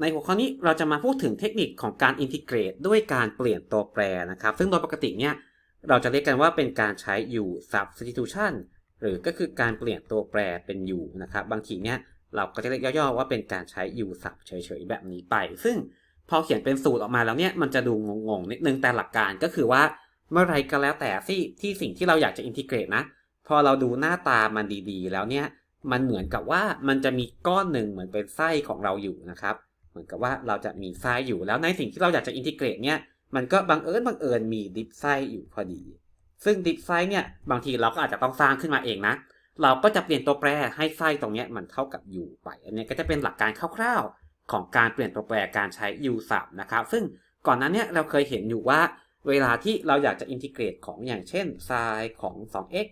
ในหัวข้อนี้เราจะมาพูดถึงเทคนิคของการอินทิเกรตด้วยการเปลี่ยนตัวแปรนะครับ ซึ่งโดยปกติเนี่ยเราจะเรียกกันว่าเป็นการใช้ u substitution หรือก็คือการเปลี่ยนตัวแปรเป็น u นะครับ บางทีเนี่ยเราก็จะเรียกย่อๆว่าเป็นการใช้ u sub เฉยๆแบบนี้ไป ซึ่งพอเขียนเป็นสูตรออกมาแล้วเนี่ยมันจะดูงงๆนิดนึงแต่หลักการก็คือว่าเมื่อไรก็แล้วแต่ที่ที่สิ่งที่เราอยากจะอินทิเกรตนะ พอเราดูหน้าตามันดีๆ แล้วเนี่ยมันเหมือนกับว่ามันจะมีก้อนหนึ่งเหมือนเป็นไส้ของเราอยู่นะครับ เหมือนกับว่าเราจะมีไส้อยู่แล้วในสิ่งที่เราอยากจะอินทิเกรตเนี่ยมันก็บังเอิญบังเอิญมีดิฟไส้อยู่พอดี ซึ่งดิฟไส้เนี่ยบางทีเราก็อาจจะต้องสร้างขึ้นมาเองนะ เราก็จะเปลี่ยนตัวแปรให้ไส้ตรงนี้มันเท่ากับ u ไป อันนี้ก็จะเป็นหลักการคร่าวๆ ของการเปลี่ยนตัวแปรการใช้ u สับนะครับ ซึ่งก่อนหนั้นเนี่ยเราเคยเห็นอยู่ว่าเวลาที่เราอยากจะอินทิเกรตของอย่างเช่นไซน์ของ 2x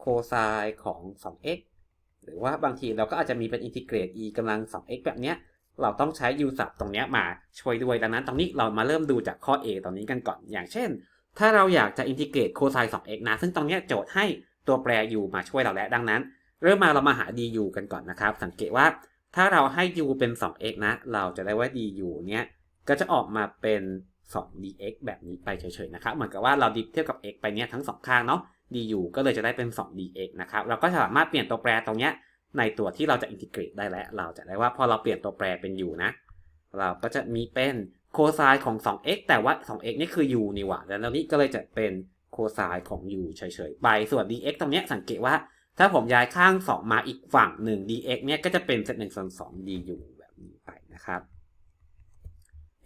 โคไซน์ของ 2x หรือว่าบางทีเราก็อาจจะมีเป็นอินทิเกรต e กำลัง 2x แบบเนี้ย เราต้องใช้ u สับตรงนี้มาช่วยด้วยดังนั้น ตรงนี้เรามาเริ่มดูจากข้อ a ตรงนี้กันก่อน อย่างเช่น ถ้าเราอยากจะอินทิเกรตโคไซน์ 2x นะ ซึ่งตรงนี้โจทย์ให้ตัวแปร u มาช่วยเราแล้วดังนั้น เริ่มมาเรามาหา du กันก่อนนะครับ สังเกตว่าถ้าเราให้ u เป็น 2x นะ เราจะได้ว่า du เนี้ยก็จะออกมาเป็น 2dx แบบนี้ไปเฉยๆนะครับ เหมือนกับว่าเราดิฟเทียบกับ x ไปเนี้ยทั้งสองข้างเนาะ du ก็เลยจะได้เป็น 2dx นะครับ เราก็สามารถเปลี่ยนตัวแปรตรงเนี้ย ในตัวที่เราจะอินทิเกรตได้แล้ว เราจะได้ว่าพอเราเปลี่ยนตัวแปรเป็น u นะ เราก็จะมีเป็นโคไซน์ของ 2x แต่ว่า 2x นี่คือ u นี่หว่าแล้วนี้ก็เลยจะเป็นโคไซน์ของ u เฉยๆ ไป ส่วน dx ตรงเนี้ยสังเกตว่า ถ้าผมย้ายข้าง 2 มาอีกฝั่งหนึ่ง dx เนี่ยก็จะเป็นเซตหนึ่งส่วนสอง du แบบนี้ไปนะครับ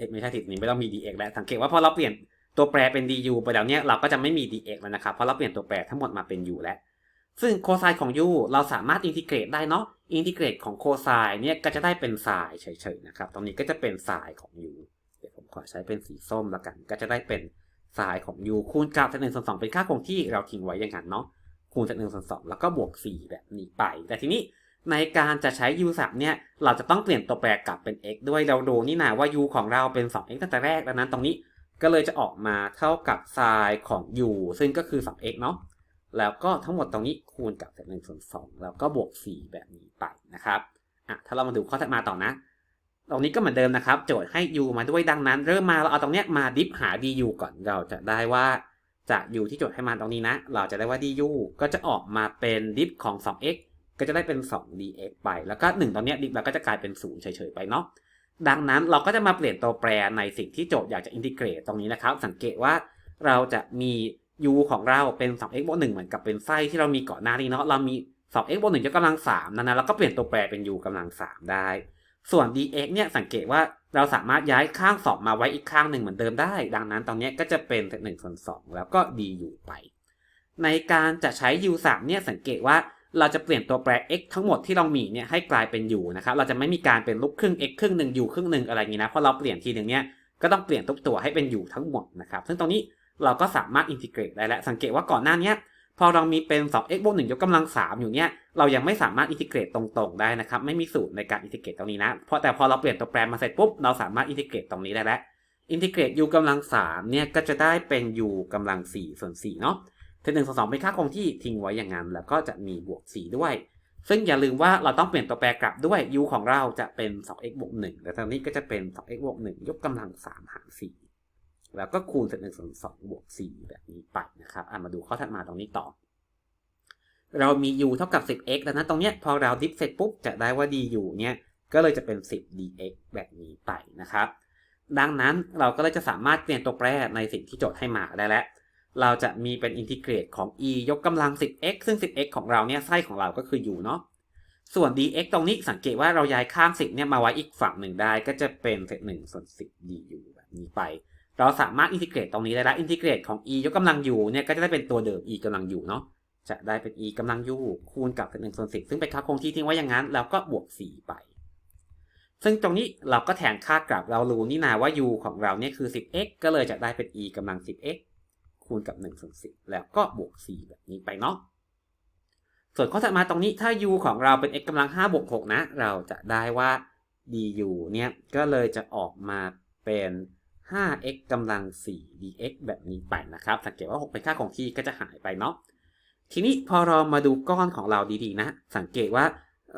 x ไม่ใช่ติดนี้ไม่ต้องมี dx แล้ว สังเกตว่าพอเราเปลี่ยนตัวแปรเป็น du ไปแล้วเนี่ยเราก็จะไม่มี dx แล้วนะครับ เพราะเราเปลี่ยนตัวแปรทั้งหมดมาเป็น u แล้ว ซึ่งโคไซน์ของ u เราสามารถอินทิเกรตได้เนาะอินทิเกรตของโคไซน์เนี่ยก็จะได้เป็นไซน์เฉยๆนะครับ ตรงนี้ก็จะเป็นไซน์ของ u เดี๋ยวผมขอใช้เป็นสีส้มละกัน ก็จะได้เป็นไซน์ของ u คูณกับเซตหนึ่งส่วนสองเป็นค่าคงที่เราทิ้งไว้อย่างนั้นเนาะคูณเซตหนึ่งส่วนสองแล้วก็บวกสี่แบบนี้ไป แต่ทีนี้ในการจะใช้ u สับเนี่ย เราจะต้องเปลี่ยนตัวแปรกลับเป็น x ด้วยเราดูนี่นาว่า u ของเราเป็น 2x ตั้งแต่แรกดังนั้นตรงนี้ก็เลยจะออกมาเท่ากับไซน์ของ u ซึ่งก็คือ 2x เนาะ แล้วก็ทั้งหมดตรงนี้คูณกับเศษหนึ่งส่วนสองแล้วก็บวกสี่แบบนี้ไปนะครับอะถ้าเรามาดูข้อถัดมาต่อนะ ตรงนี้ก็เหมือนเดิมนะครับ โจทย์ให้ u มาด้วยดังนั้น เริ่มมาเราเอาตรงเนี้ยมาดิฟหา du ก่อนเราจะได้ว่าจาก u ที่โจทย์ให้มาตรงนี้นะ เราจะได้ว่า du ก็จะออกมาเป็นดิฟของ 2x ก็จะได้เป็น 2dx ไป แล้วก็ 1ตรงเนี้ยดิฟเราก็จะกลายเป็น 0 เฉยๆ ไปเนาะ ดังนั้นเราก็จะมาเปลี่ยนตัวแปรในสิ่งที่โจทย์อยากจะอินทิเกรตตรงนี้นะครับ สังเกตว่าเราจะมี u ของเราเป็น 2x บวก1เหมือนกับเป็นไส้ที่เรามีก่อนหน้านี้เนาะเรามี 2x บวก1ยกกำลัง3นั้นนะเราก็เปลี่ยนตัวแปรเป็น u กำลัง3ได้ ส่วน dx เนี่ยสังเกตว่าเราสามารถย้ายข้าง2มาไว้อีกข้างหนึ่งเหมือนเดิมได้ ดังนั้นตรงนี้ก็จะเป็น1ส่วน2แล้วก็ du ไป ในการจะใช้ u 3เนี่ยสังเกตว่าเราจะเปลี่ยนตัวแปร x ทั้งหมดที่เรามีเนี่ยให้กลายเป็น u นะครับเราจะไม่มีการเป็นลบครึ่ง x ครึ่งหนึ่ง u ครึ่งหนึ่งอะไรอย่างนี้นะเพราะเราเปลี่ยนทีหนึ่งเนี่ยก็ต้องเปลี่ยนทุกตัวให้เป็น u ทั้งหมดนะครับซึ่งตรงนี้ เราก็สามารถอินทิเกรตได้แล้วสังเกตว่าก่อนหน้านี้พอเรามีเป็น 2x บวก1ยกกำลัง 3 อยู่เนี่ย เรายังไม่สามารถอินทิเกรตตรงๆได้นะครับ ไม่มีสูตรในการอินทิเกรตตรงนี้นะ เพราะแต่พอเราเปลี่ยนตัวแปรมาเสร็จปุ๊บ เราสามารถอินทิเกรตตรงนี้ได้แล้ว อินทิเกรต u กำลัง 3 เนี่ย ก็จะได้เป็น u กำลัง 4 ส่วน 4 เนาะเทหนึ่งส่วนสองเป็นค่าคงที่ทิ้งไว้อย่างนั้น แล้วก็จะมีบวก 4 ด้วย ซึ่งอย่าลืมว่าเราต้องเปลี่ยนตัวแปรกลับด้วย u ของเราจะเป็น 2x บวก1แล้วตรงนี้ก็จะเป็น 2x บวก1ยกกำลัง 3 หาร 4 แล้วก็คูณเศษหนึ่งส่วนสองบวกสี่แบบนี้ไปนะครับอะมาดูข้อถัดมาตรงนี้ต่อ เรามี u เท่ากับ 10x แล้วนะตรงเนี้ยพอเราดิฟเสร็จปุ๊บจะได้ว่า du เนี่ยก็เลยจะเป็น 10 dx แบบนี้ไปนะครับ ดังนั้นเราก็เลยจะสามารถเปลี่ยนตัวแปรในสิ่งที่โจทย์ให้มาได้แล้ว เราจะมีเป็นอินทิเกรตของ e ยกกำลัง 10x ซึ่ง 10x ของเราเนี่ยไส้ของเราก็คือ u เนาะส่วน dx ตรงนี้สังเกตว่าเราย้ายข้าง 10เนี่ยมาไว้อีกฝั่งหนึ่งได้ ก็จะเป็นเศษหนึ่งส่วน10 du แบบนี้ไป เราสามารถอินทิเกรตตรงนี้ได้แล้วอินทิเกรตของ e ยกกำลัง u เนี่ยก็จะได้เป็นตัวเดิม e กำลัง u เนาะจะได้เป็น e กำลัง u คูณกับเศษหนึ่งส่วนสิบซึ่งเป็นค่าคงที่ทิ้งไว้อย่างนั้นแล้วก็บวก 4 ไป ซึ่งตรงนี้เราก็แทนค่ากลับเรารู้นี่นาว่า u ของเราเนี่ยคือ 10x ก็เลยจะได้เป็น e กำลัง 10x คูณกับ1ส่วน10 แล้วก็บวก 4 แบบนี้ไปเนาะส่วนข้อถัดมาตรงนี้ถ้า u ของเราเป็น x กำลัง5บวก6นะ เราจะได้ว่า du เนี่ยก็เลยจะออกมาเป็น 5x กำลัง 4 dx แบบนี้ไปนะครับ สังเกตว่า 6 เป็นค่าของที่ก็จะหายไปเนาะ ทีนี้พอเรามาดูก้อนของเราดีๆนะ สังเกตว่า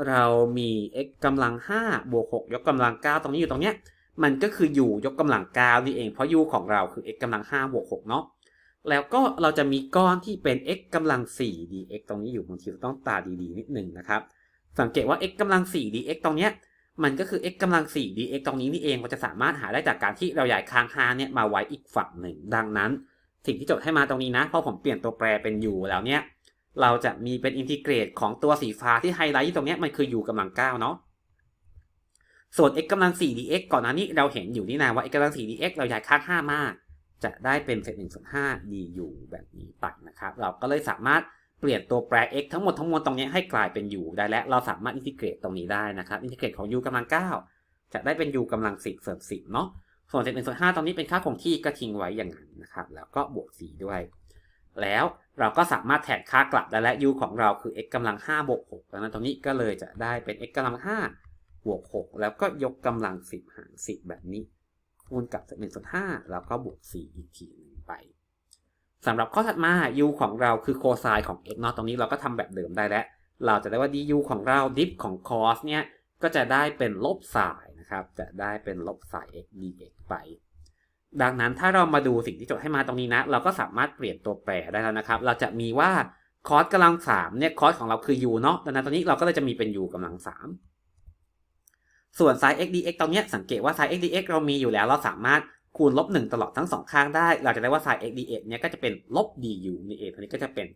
เรามี x กำลัง 5 บวก 6 ยกกำลัง 9 ตรงนี้อยู่ตรงเนี้ย มันก็คือ u ยกกำลัง 9 นี่เอง เพราะ u ของเราคือ x กำลัง 5 บวก 6 เนาะ แล้วก็เราจะมีก้อนที่เป็น x กำลัง 4 dx ตรงนี้อยู่บางทีเราต้องตาดีๆ นิดนึงนะครับ สังเกตว่า x กำลัง 4 dx ตรงเนี้ย มันก็คือ x กำลัง 4 dx ตรงนี้นี่เองเราจะสามารถหาได้จากการที่เราย้ายค้าง 5 เนี่ยมาไว้อีกฝั่งหนึ่ง ดังนั้น สิ่งที่จดให้มาตรงนี้นะ เพราะผมเปลี่ยนตัวแปรเป็น u แล้วเนี่ย เราจะมีเป็นอินทิเกรตของตัวสีฟ้าที่ไฮไลท์ตรงเนี้ยมันคือ u กำลัง 9 เนาะส่วน x กำลัง 4 dx ก่อนหน้านี้เราเห็นอยู่นี่นะว่า x กำลัง 4 dx เราย้ายค่า5มาจะได้เป็นเศษ1ส่วน5 du แบบนี้ไปนะครับ เราก็เลยสามารถ เปลี่ยนตัวแปร x ทั้งหมดทั้งมวลตรงนี้ให้กลายเป็น u ได้และเราสามารถอินทิเกรตตรงนี้ได้นะครับอินทิเกรตของ u กำลัง 9 จะได้เป็น u กำลัง 10 เสริม 10 เนาะส่วนเศษ1ส่วน5ตรงนี้เป็นค่าคงที่ก็ทิ้งไว้อย่างนั้นนะครับ แล้วก็บวก 4 ด้วย แล้วเราก็สามารถแทนค่ากลับได้และ u ของเราคือ x กำลัง5บวก6ดังนั้นตรงนี้ก็เลยจะได้เป็น x กำลัง5บวก6แล้วก็ยกกำลัง 10 หาร 10 แบบนี้ คูณกับ1ส่วน5แล้วก็บวก 4 อีกทีหนึ่งไป สำหรับข้อถัดมา u ของเราคือโคไซน์ของ x เนาะตรงนี้เราก็ทำแบบเดิมได้แล้ว เราจะได้ว่า du ของเรา dip ของ cos เนี่ยก็จะได้เป็นลบไซน์นะครับ จะได้เป็นลบไซน์ x dx ไป ดังนั้นถ้าเรามาดูสิ่งที่โจดให้มาตรงนี้นะ เราก็สามารถเปลี่ยนตัวแปรได้แล้วนะครับ เราจะมีว่าคอสกำลังสามเนี่ยคอสของเราคือ u เนาะดังนั้นตรงนี้เราก็เลยจะมีเป็น u กำลังสามส่วน sin x dx ตรงเนี้ยสังเกตว่า sin x dx เรามีอยู่แล้ว เราสามารถ คูณลบหนึ่งตลอดทั้งสองข้างได้ เราจะได้ว่า sin x dx เนี่ยก็จะเป็นลบ du นี่เองตรงนี้ก็จะเป็น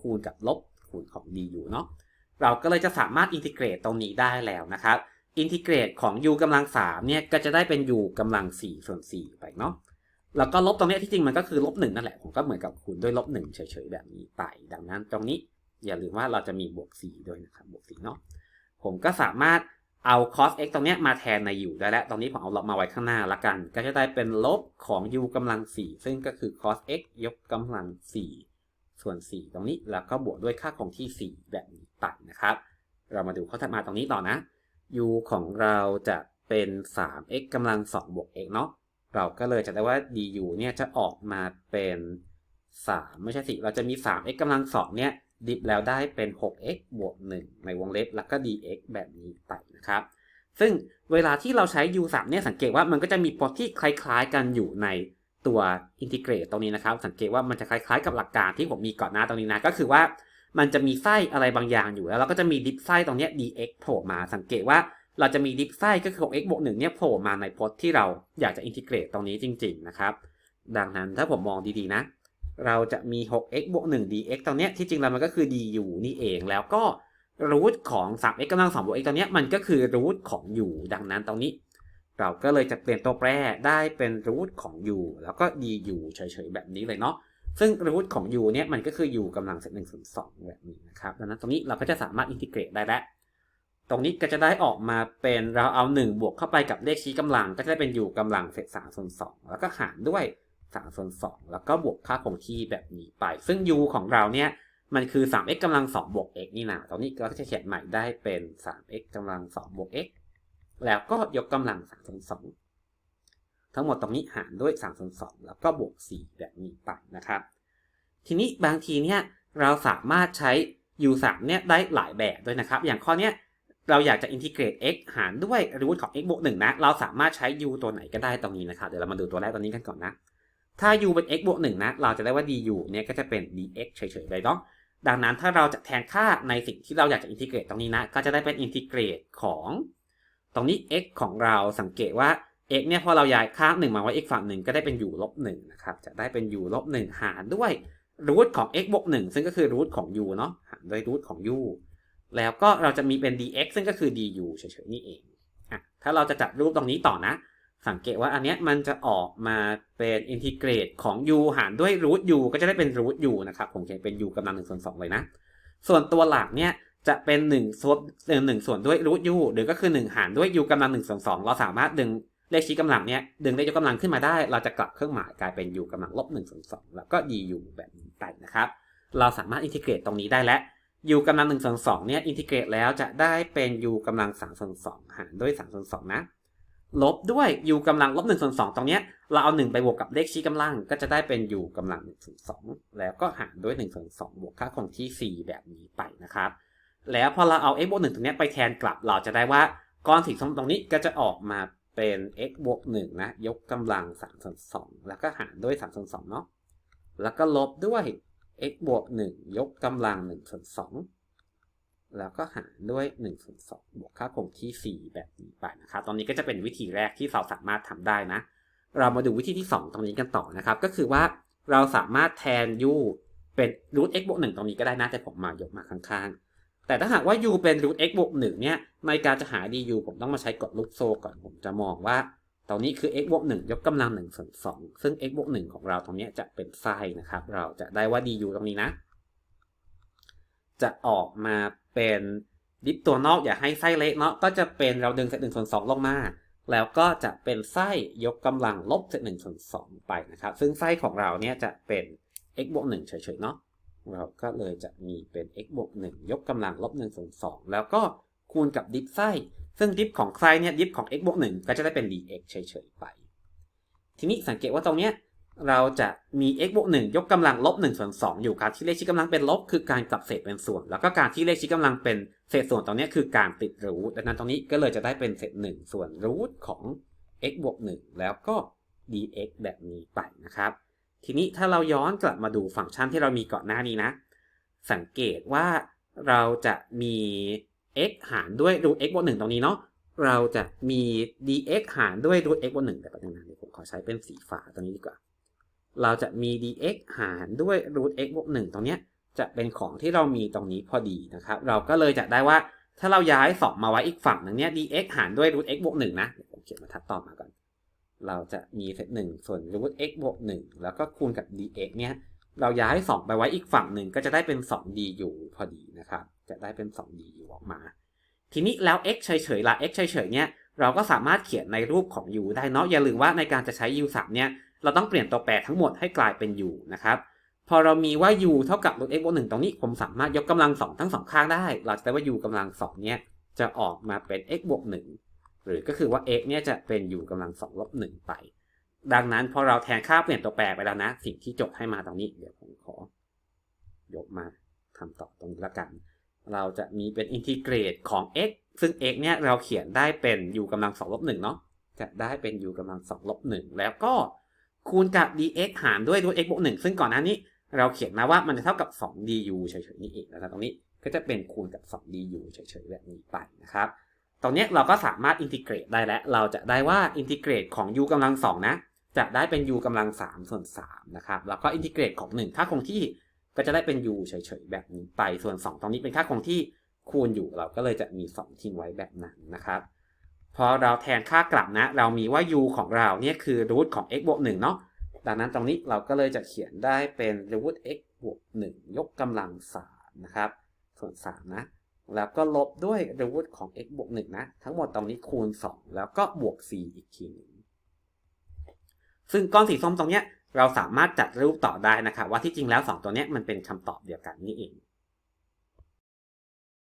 คูณกับลบคูณของ du เนาะเราก็เลยจะสามารถอินทิเกรตตรงนี้ได้แล้วนะครับอินทิเกรตของ u กำลังสามเนี่ยก็จะได้เป็น u กำลังสี่ส่วนสี่ไปเนาะแล้วก็ลบตรงนี้ที่จริงมันก็คือลบหนึ่งนั่นแหละผมก็เหมือนกับคูณด้วยลบหนึ่งเฉยๆแบบนี้ไป ดังนั้นตรงนี้อย่าลืมว่าเราจะมีบวกสี่ด้วยนะครับบวกสี่เนาะผมก็สามารถ เอา cos x ตรงเนี้ยมาแทนใน u ได้แล้ว ตรงนี้ผมเอาลบมาไว้ข้างหน้าละกัน ก็จะได้เป็นลบของ u กำลังสี่ซึ่งก็คือ cos x ยกกำลังสี่ส่วนสี่ตรงนี้ แล้วก็บวกด้วยค่าคงที่สี่แบบนี้ไปนะครับ เรามาดูข้อถัดมาตรงนี้ต่อนะ u ของเราจะเป็น 3x กำลัง 2 บวก x เนาะ เราก็เลยจะได้ว่า du เนี่ยจะออกมาเป็น 3 ไม่ใช่สิ เราจะมี 3x กำลัง 2 เนี่ย ดิฟแล้วได้เป็น 6x บวก 1 ในวงเล็บ แล้วก็ dx แบบนี้ไปนะครับ ซึ่งเวลาที่เราใช้ u 3เนี่ยสังเกตว่ามันก็จะมีพจน์ที่คล้ายๆ กันอยู่ในตัวอินทิเกรตตรงนี้นะครับ สังเกตว่ามันจะคล้ายๆ กับหลักการที่ผมมีก่อนหน้าตรงนี้นะ ก็คือว่ามันจะมีไส้อะไรบางอย่างอยู่แล้วเราก็จะมีดิฟไส้ตรงนี้ dx โผล่มา สังเกตว่าเราจะมีดิฟไส้ก็คือ 6x บวก1เนี่ยโผล่มาในพจน์ที่เราอยากจะอินทิเกรตตรงนี้จริง ๆ นะครับ ดังนั้นถ้าผมมองดีๆนะ เราจะมี 6x บวก 1 dx ตรงเนี้ยที่จริงแล้วมันก็คือ du นี่เอง แล้วก็รูทของ 3x กำลัง2บวก x ตรงเนี้ยมันก็คือรูทของ u ดังนั้นตรงนี้ เราก็เลยจะเปลี่ยนตัวแปรได้เป็นรูทของ u แล้วก็ du เฉยๆแบบนี้เลยเนาะ ซึ่งรูทของ u เนี่ยมันก็คือ u กำลังเศษ1ส่วน2แบบนี้นะครับ ดังนั้นตรงนี้เราก็จะสามารถอินทิเกรตได้แล้วตรงนี้ก็จะได้ออกมาเป็นเราเอา 1 บวกเข้าไปกับเลขชี้กำลัง ก็จะได้เป็น u กำลังเศษ3ส่วน2แล้วก็หารด้วย 3ส่วน2แล้วก็บวกค่าคงที่แบบนี้ไป ซึ่ง u ของเราเนี่ย มันคือ 3x กำลัง2บวก x นี่นะตรงนี้ก็จะเขียนใหม่ได้เป็น 3x กำลัง2บวก x แล้วก็ยกกำลัง3ส่วน2ทั้งหมดตรงนี้หารด้วย3ส่วน2แล้วก็บวก 4 แบบนี้ไปนะครับ ทีนี้บางทีเนี่ยเราสามารถใช้ u 3เนี่ยได้หลายแบบด้วยนะครับ อย่างข้อเนี้ยเราอยากจะอินทิเกรต x หารด้วยรูทของ x บวก1นะ เราสามารถใช้ u ตัวไหนก็ได้ตรงนี้นะครับ เดี๋ยวเรามาดูตัวแรกตัวนี้กันก่อนนะ ถ้า u เป็น x บวก1นะ เราจะได้ว่า du เนี่ยก็จะเป็น dx เฉยๆเลยเนาะ ดังนั้นถ้าเราจะแทนค่าในสิ่งที่เราอยากจะอินทิเกรตตรงนี้นะ ก็จะได้เป็นอินทิเกรตของ ตรงนี้ x ของเราสังเกตว่า x เนี่ยพอเราย้ายค่า1มาไว้ x ฝั่งหนึ่งก็ได้เป็น u ลบ1นะครับ จะได้เป็น u ลบ1หารด้วยรูทของ x บวก1ซึ่งก็คือรูทของ u เนาะ หารด้วยรูทของ u แล้วก็เราจะมีเป็น dx ซึ่งก็คือ du เฉยๆนี่เองอะถ้าเราจะจัดรูปตรงนี้ต่อนะ สังเกตว่าอันเนี้ยมันจะออกมาเป็นอินทิเกรตของ u หารด้วยรูท u ก็จะได้เป็นรูท u นะครับ ผมเขียนเป็น u กำลัง1ส่วน2เลยนะ ส่วนตัวหลักเนี่ยจะเป็น1ส่วนหนึ่งส่วนด้วยรูท u หรือก็คือ 1 หารด้วย u กำลัง1ส่วน2เราสามารถดึงเลขชี้กำลังเนี่ยดึงเลขยกกำลังขึ้นมาได้ เราจะกลับเครื่องหมายกลายเป็น u กำลังลบ1ส่วน2แล้วก็ du แบบนี้ไปนะครับ เราสามารถอินทิเกรตตรงนี้ได้แล้ว u กำลัง1ส่วน2เนี่ยอินทิเกรตแล้วจะได้เป็น u กำลัง3ส่วน2หารด้วย3ส่วน2นะ ลบด้วย u กำลังลบ1ส่วน2ตรงเนี้ยเราเอา1ไปบวกกับเลขชี้กำลัง ก็จะได้เป็น u กำลัง1ส่วน2แล้วก็หารด้วย1ส่วน2บวกค่าคงที่ 4 แบบนี้ไปนะครับ แล้วพอเราเอา x บวก1ตรงนี้ไปแทนกลับเราจะได้ว่าก้อนสีส้มตรงนี้ก็จะออกมาเป็น x บวก1นะ ยกกำลัง3ส่วน2แล้วก็หารด้วย3ส่วน2เนาะแล้วก็ลบด้วย x บวก1ยกกำลัง1ส่วน2 แล้วก็หารด้วย1ส่วน2บวกค่าคงที่ 4 แบบนี้ไปนะครับตรงนี้ก็จะเป็นวิธีแรกที่เราสามารถทำได้นะ เรามาดูวิธีที่ 2 ตรงนี้กันต่อนะครับ ก็คือว่าเราสามารถแทน u เป็น root x บวก1ตรงนี้ก็ได้นะ แต่ผมมายกมาข้างๆ แต่ถ้าหากว่า u เป็น root x บวก1เนี่ย ในการจะหา du ผมต้องมาใช้กฎลูกโซ่ก่อน ผมจะมองว่าตรงนี้คือ x บวก1ยกกำลัง1ส่วน2ซึ่ง x บวก1ของเราตรงนี้จะเป็นไส้นะครับ เราจะได้ว่า du ตรงนี้นะ จะออกมาเป็นดิฟตัวนอกอย่าให้ไส้เละเนาะก็จะเป็นเราดึงเศษ1ส่วน2ลงมา แล้วก็จะเป็นไส้ยกกำลังลบเศษ1ส่วน2ไปนะครับ ซึ่งไส้ของเราเนี่ยจะเป็น x บวก1เฉยๆเนาะเราก็เลยจะมีเป็น x บวก1ยกกำลังลบ1ส่วน2แล้วก็คูณกับดิฟไส้ ซึ่งดิฟของใครเนี่ยดิฟของ x บวก1ก็จะได้เป็น dx เฉยๆไป ทีนี้สังเกตว่าตรงเนี้ย เราจะมี x บวก1ยกกำลังลบ1ส่วน2อยู่การที่เลขชี้กำลังเป็นลบคือการกลับเศษเป็นส่วน แล้วก็การที่เลขชี้กำลังเป็นเศษส่วนตรงนี้คือการติดรูทดังนั้นตรงนี้ก็เลยจะได้เป็นเศษ1ส่วนรูทของ x บวก1แล้วก็ dx แบบนี้ไปนะครับ ทีนี้ถ้าเราย้อนกลับมาดูฟังก์ชันที่เรามีก่อนหน้านี้นะ สังเกตว่าเราจะมี x หารด้วย root x บวก1ตรงนี้เนาะเราจะมี dx หารด้วย root x บวก1แต่ประเด็นนั้นผมขอใช้เป็นสีฟ้าตรงนี้ดีกว่า เราจะมี dx หารด้วย root x บวก1ตรงเนี้ยจะเป็นของที่เรามีตรงนี้พอดีนะครับ เราก็เลยจะได้ว่าถ้าเราย้าย2มาไว้อีกฝั่งหนึ่งเนี้ย dx หารด้วย root x บวก1นะเดี๋ยวผมเขียนบรรทัดต่อมาก่อน เราจะมีเศษ1ส่วน root x บวก1แล้วก็คูณกับ dx เนี่ยเราย้าย2ไปไว้อีกฝั่งหนึ่งก็จะได้เป็น 2 du พอดีนะครับ จะได้เป็น 2 du ออกมา ทีนี้แล้ว x เฉยๆละ x เฉยๆเนี่ยเราก็สามารถเขียนในรูปของ u ได้เนาะอย่าลืมว่าในการจะใช้ u 3เนี่ย เราต้องเปลี่ยนตัวแปรทั้งหมดให้กลายเป็น u นะครับ พอเรามีว่า u เท่ากับ root x บวก1ตรงนี้ ผมสามารถยกกำลัง2ทั้ง2ข้างได้ เราจะได้ว่า u กำลัง2เนี่ยจะออกมาเป็น x บวก1หรือก็คือว่า x เนี่ยจะเป็น u กำลัง2ลบ1ไป ดังนั้นพอเราแทนค่าเปลี่ยนตัวแปรไปแล้วนะ สิ่งที่จดให้มาตรงนี้ เดี๋ยวผมขอ ยกมาทำต่อตรงนี้ละกัน เราจะมีเป็นอินทิเกรตของ x ซึ่ง x เนี่ยเราเขียนได้เป็น u กำลัง2ลบ1เนาะจะได้เป็น u กำลัง2ลบ1แล้วก็ คูณกับ dx หารด้วย root x บวก1ซึ่งก่อนหน้านี้ เราเขียนมาว่ามันจะเท่ากับ 2 du เฉยๆนี่เองนะครับตรงนี้ก็จะเป็นคูณกับ 2 du เฉยๆแบบนี้ไปนะครับตรงนี้เราก็สามารถอินทิเกรตได้แล้ว เราจะได้ว่าอินทิเกรตของ u กำลัง2นะ จะได้เป็น u กำลัง3ส่วน3นะครับแล้วก็อินทิเกรตของ1ค่าคงที่ก็จะได้เป็น u เฉยๆแบบนี้ไปส่วน 2 ตรงนี้เป็นค่าคงที่คูณอยู่เราก็เลยจะมี 2 ทิ้งไว้แบบนั้นนะครับ พอเราแทนค่ากลับนะ เรามีว่า u ของเราเนี่ยคือรูทของ x บวก1เนาะ ดังนั้นตรงนี้เราก็เลยจะเขียนได้เป็น root x บวก1ยกกำลัง3นะครับ ส่วน 3 นะ แล้วก็ลบด้วย root ของ x บวก1นะ ทั้งหมดตรงนี้คูณ 2 แล้วก็บวก c อีกทีหนึงซึ่งก้อนสีส้มตรงเนี้ยเราสามารถจัดรูปต่อได้นะครับ ว่าที่จริงแล้ว 2 ตัวเนี้ยมันเป็นคำตอบเดียวกันนี่เอง